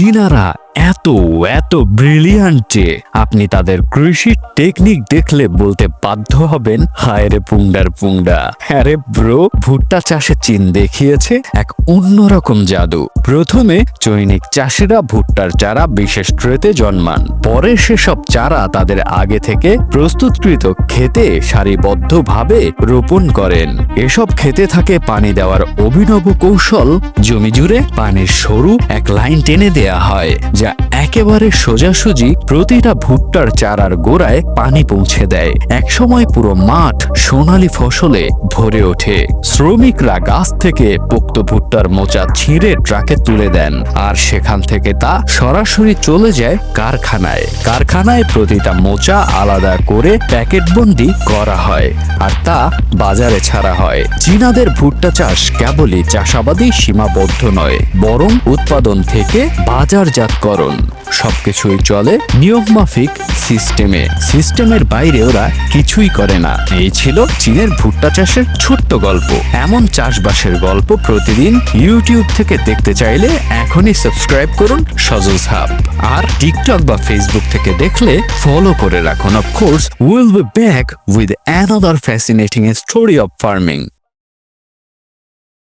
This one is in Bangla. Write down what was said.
চীনারা এত এত ব্রিলিয়ান্ট আপনি তাদের কৃষি টেকনিক দেখলে বলতে বাধ্য হবেন হায় রে পুংডার পুংডা আরে ব্রো, ভুট্টা চাষে চীন দেখিয়েছে এক অন্যরকম জাদু। প্রথমে চৈনিক চাষিরা ভুট্টার চারা বিশেষ ট্রেতে জন্মান। পরে সেসব চারা তাদের আগে থেকে প্রস্তুতকৃত খেতে সারিবদ্ধভাবে রোপণ করেন। এসব খেতে থাকে পানি দেওয়ার অভিনব কৌশল। জমি জুড়ে পানির সরু এক লাইন টেনে দেয়া হয়, যা একেবারে সোজাসুজি প্রতিটা ভুট্টার চারার গোড়ায় পানি পৌঁছে দেয়। একসময় পুরো মাঠ সোনালী ফসলে ভরে ওঠে। শ্রমিকরা গাছ থেকে পোক্ত ভুট্টার মোচা ছিঁড়ে ট্রাকে তুলে দেন আর সেখান থেকে তা সরাসরি চলে যায় কারখানায়। কারখানায় প্রতিটা মোচা আলাদা করে প্যাকেটবন্দি করা হয় আর তা বাজারে ছাড়া হয়। চীনাদের ভুট্টা চাষ কেবলই চাষাবাদী সীমাবদ্ধ নয়, বরং উৎপাদন থেকে বাজারজাতকরণ। সবকিছুই চলে নিয়মমাফিক সিস্টেমে। সিস্টেমের বাইরে ওরা কিছুই করে না। এই ছিল চীনের ভুট্টা চাষের ছোট্ট গল্প। এমন চাষবাসের গল্প প্রতিদিন ইউটিউব থেকে দেখতে চাইলে এখনই সাবস্ক্রাইব করুন সজলস হাব আর টিকটক বা ফেসবুক থেকে দেখলে ফলো করে রাখুন। Of course will be back with another fascinating story of farming